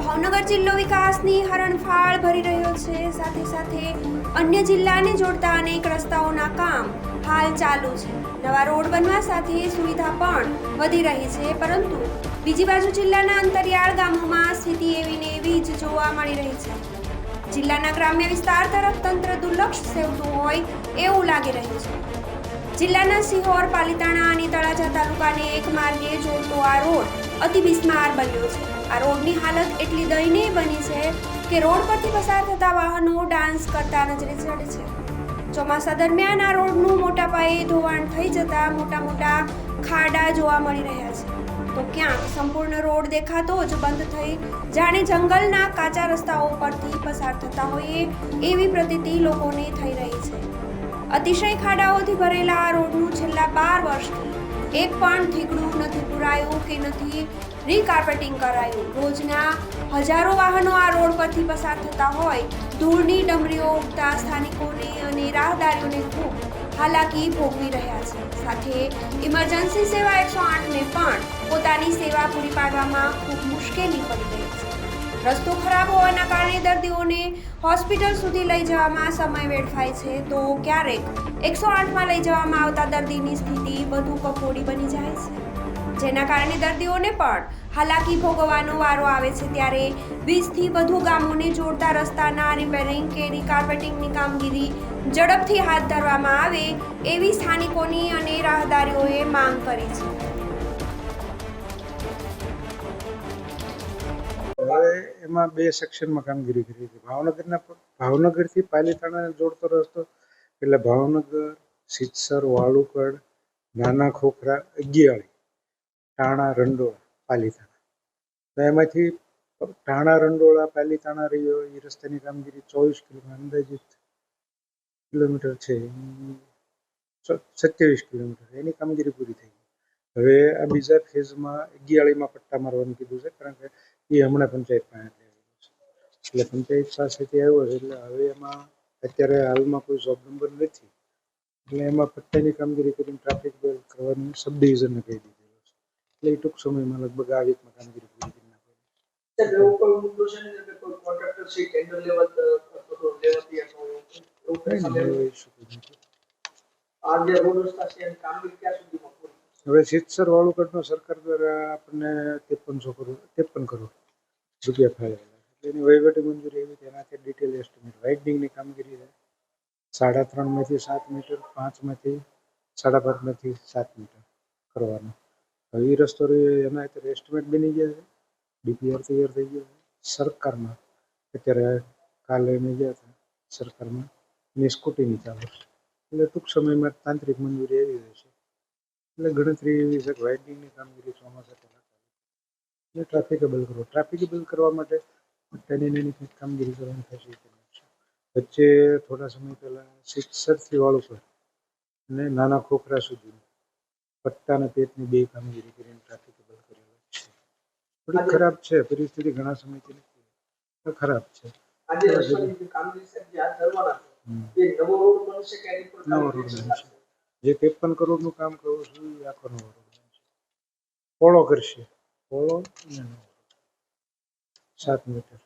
જિલ્લો વિકાસની હરણફાળ ભરી રહ્યો છે. સાથે સાથે અન્ય જિલ્લાને જોડતા અનેક રસ્તાઓના કામ હાલ ચાલુ છે. નવા રોડ બનવા સાથે સુવિધા પણ વધી રહી છે. પરંતુ બીજી બાજુ જિલ્લાના અંતરિયાળ ગામોમાં સ્થિતિ એવી ને એવી જ જોવા મળી રહી છે. જિલ્લાના ગ્રામ્ય વિસ્તાર તરફ તંત્ર દુર્લક્ષ સેવતું હોય એવું લાગી રહ્યું છે. જિલ્લાના સિહોર, પાલિતાણા અને તળાજા તાલુકાને એક માર્ગે જોડતો આ રોડ અતિ બિસ્માર બન્યો છે. આ રોડની હાલત એટલી દયનીય બની છે કે રોડ પરથી પસાર થતા વાહનો ડાન્સ કરતા નજરે ચડે છે. ચોમાસા દરમિયાન આ રોડનું મોટા પાયે ધોવાણ થઈ જતા મોટા મોટા ખાડા જોવા મળી રહ્યા છે. તો ક્યાંક સંપૂર્ણ રોડ દેખાતો જ બંધ થઈ જાણે જંગલના કાચા રસ્તાઓ પરથી પસાર થતા હોઈએ એવી પ્રતીતિ લોકોને થઈ રહી છે. અતિશય ખાડાઓથી ભરેલા આ રોડનું છેલ્લા બાર વર્ષથી એક પણ ઠીકડું નથી પુરાયું કે નથી રીકાર્પેટિંગ કરાયું. રોજના હજારો વાહનો આ રોડ પરથી પસાર થતા હોય, ધૂળની ડમરીઓ ઉગતા સ્થાનિકોને અને રાહદારીઓને ખૂબ હાલાકી ભોગવી રહ્યા છે. સાથે ઇમરજન્સી સેવા એકસો આઠને પણ પોતાની સેવા પૂરી પાડવામાં ખૂબ મુશ્કેલી પડી રહી છે. રસ્તો ખરાબ હોવાના કારણે દર્દીઓને હોસ્પિટલ સુધી લઈ જવામાં સમય વેડફાય છે. તો ક્યારેક એકસો આઠમાં લઈ જવામાં આવતા દર્દીની સ્થિતિ વધુ કફોડી બની જાય છે. જેના કારણે દર્દીઓને પણ હાલાકી ભોગવવાનો વારો આવે છે. ત્યારે વીસથી વધુ ગામોને જોડતા રસ્તાના રિપેરિંગ કે રિકાર્પેટિંગની કામગીરી ઝડપથી હાથ ધરવામાં આવે એવી સ્થાનિકોની અને રાહદારીઓએ માંગ કરી છે. હવે એમાં બે સેક્શનમાં કામગીરી કરી છે ભાવનગરના ભાવનગરથી પાલીતાણાને જોડતો રસ્તો, એટલે ભાવનગર, સિત્સર વાળુકડ નાના ખોખરા, અગિયાળી, ટાણા, રંડોળા, પાલીતાણા. તો એમાંથી ટાણા, રંડોળા, પાલીતાણા રહ્યો, એ રસ્તાની કામગીરી ચોવીસ કિલોમીટર, અંદાજિત કિલોમીટર છે સત્યાવીસ કિલોમીટર, એની કામગીરી પૂરી થઈ હવે આ બીજા ફેઝમાં અગિયાળીમાં પટ્ટા મારવાનું કીધું છે, કારણ કે એ હમણાં પંચાયત પાસે એટલે પંચાયત પાસેથી આવ્યો છે એટલે હવે એમાં અત્યારે હાલમાં કોઈ જોબ નંબર નથી. એટલે એમાં પટ્ટાની કામગીરી કરીને ટ્રાફિક બેલ કરવાનું સબ ડિવિઝનને કહી દીધેલું છે. એટલે એ ટૂંક સમયમાં લગભગ આ વીકમાં કામગીરી પૂરી કરી નાખવાની આ જે રોડ રસ્તા છે કામગીરી ક્યાં સુધીમાં પૂરી થશે? હવે સિત્સર વાળુકડનો સરકાર દ્વારા આપણને ત્રેપનસો કરોડ, ત્રેપન કરોડ રૂપિયા ફાળવેલા છે. એટલે એની વહીવટી મંજૂરી એવી તેનાથી ડિટેલ એસ્ટિમેટ વાઇડનિંગની કામગીરી છે. સાડા ત્રણમાંથી સાત મીટર પાંચમાંથી સાડા પાંચમાંથી સાત મીટર કરવાનો. હવે એ રસ્તો એના અત્યારે એસ્ટિમેટ બની ગયા છે. ડીપીઆર તૈયાર થઈ ગયો છે. સરકારમાં અત્યારે કાલે અમે ગયા હતા. સરકારમાં ને સ્કૂટીની ચાલુ એટલે ટૂંક સમયમાં તાંત્રિક મંજૂરી આવી જશે એટલે ગણતરી એવી છે કે વાઇડનિંગની કામગીરી ચોમાસા પહેલાં ચાલુ એટલે ટ્રાફિકેબલ કરો. ટ્રાફિકેબલ કરવા માટે તેની નાની કંઈક કામગીરી કરવાની ફેસિલિટી છે. વચ્ચે થોડા સમય પહેલાં સિત્સરથી વાળું પર અને નાના ખોખરા સુધી પટ્ટાના પેટની બે કામગીરી કરીને ટ્રાફિકેબલ કરેલા છે. થોડી ખરાબ છે. પરિસ્થિતિ ઘણા સમયથી નથી. ખરાબ છે. આ જે રસ્તાની જે કામગીરી સાહેબ જે હાથ ધરવાના છે એ નવો રોડ બનશે કે એની પર નવો રોડ બનશે. જે ત્રેપન કરોડનું કામ કરવું છું એ આખો નવો પોળો કરશે. પોળો સાત મીટર.